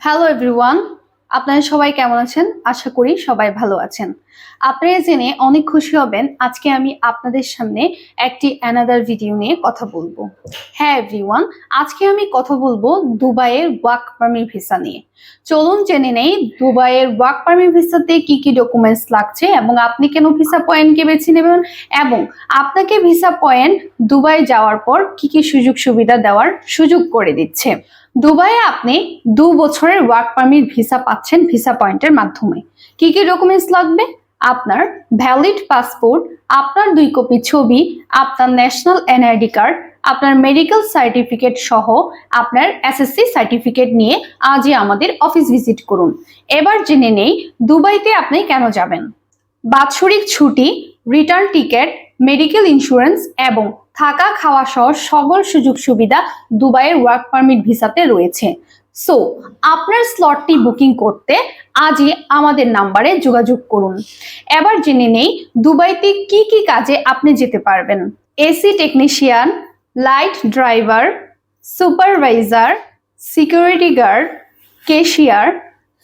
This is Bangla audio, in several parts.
হ্যালো এভরিওয়ান আপনারা সবাই কেমন আছেন? আশা করি সবাই ভালো আছেন। আপনারা জেনে অনেক খুশি হবেন। আজকে আমি আপনাদের সামনে একটি অ্যানাদার ভিডিও নিয়ে কথা বলব। হ্যাঁ এভরিওয়ান আজকে আমি কথা বলব দুবাইয়ের ওয়ার্ক পারমিট ভিসা নিয়ে। চলুন জেনে নেই দুবাইয়ের ওয়ার্ক পারমিট ভিসাতে কি কি ডকুমেন্টস লাগছে এবং আপনি কেন ভিসা পয়েন্টকে বেছে নেবেন এবং আপনাকে ভিসা পয়েন্ট দুবাই যাওয়ার পর কি কি সুযোগ সুবিধা দেওয়ার সুযোগ করে দিচ্ছে। দুবাইয়ে আপনি দু বছরের ওয়ার্ক পারমিট ভিসা পাচ্ছেন ভিসা পয়েন্টের মাধ্যমে। কি কি ডকুমেন্টস লাগবে? আপনার ভ্যালিড পাসপোর্ট আপনার দুই কপি ছবি, আপনার ন্যাশনাল এনআইডি কার্ড আপনার মেডিকেল সার্টিফিকেট সহ আপনার এসএসসি সার্টিফিকেট নিয়ে আজই আমাদের অফিস ভিজিট করুন। এবার জেনে নেই, দুবাইতে আপনি কেন যাবেন? বাৎসরিক ছুটি রিটার্ন টিকেট মেডিকেল ইন্স্যুরেন্স এবং থাকা খাওয়া সহ সকল সুযোগ সুবিধা দুবাইয়ের ওয়ার্ক পারমিট ভিসাতে রয়েছে। সো আপনার স্লটটি বুকিং করতে আজই আমাদের নাম্বারে যোগাযোগ করুন। এবার জেনে নেই, দুবাইতে কি কি কাজে আপনি যেতে পারবেন? AC technician, light driver, supervisor, security guard cashier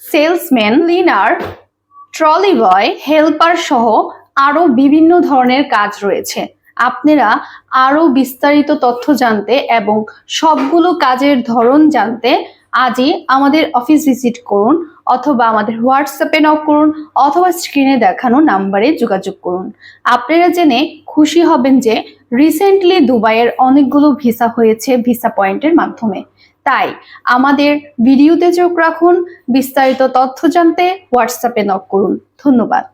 salesman cleaner trolley boy helper সহ আরও বিভিন্ন ধরনের কাজ রয়েছে। আপনারা আরও বিস্তারিত তথ্য জানতে এবং সবগুলো কাজের ধরন জানতে আজই আমাদের অফিস ভিজিট করুন অথবা আমাদের হোয়াটসঅ্যাপে নক করুন অথবা স্ক্রিনে দেখানো নাম্বারে যোগাযোগ করুন। আপনারা জেনে খুশি হবেন যে রিসেন্টলি দুবাইয়ের অনেকগুলো ভিসা হয়েছে ভিসা পয়েন্টের মাধ্যমে। তাই আমাদের ভিডিওতে চোখ রাখুন, বিস্তারিত তথ্য জানতে হোয়াটসঅ্যাপে নক করুন। ধন্যবাদ।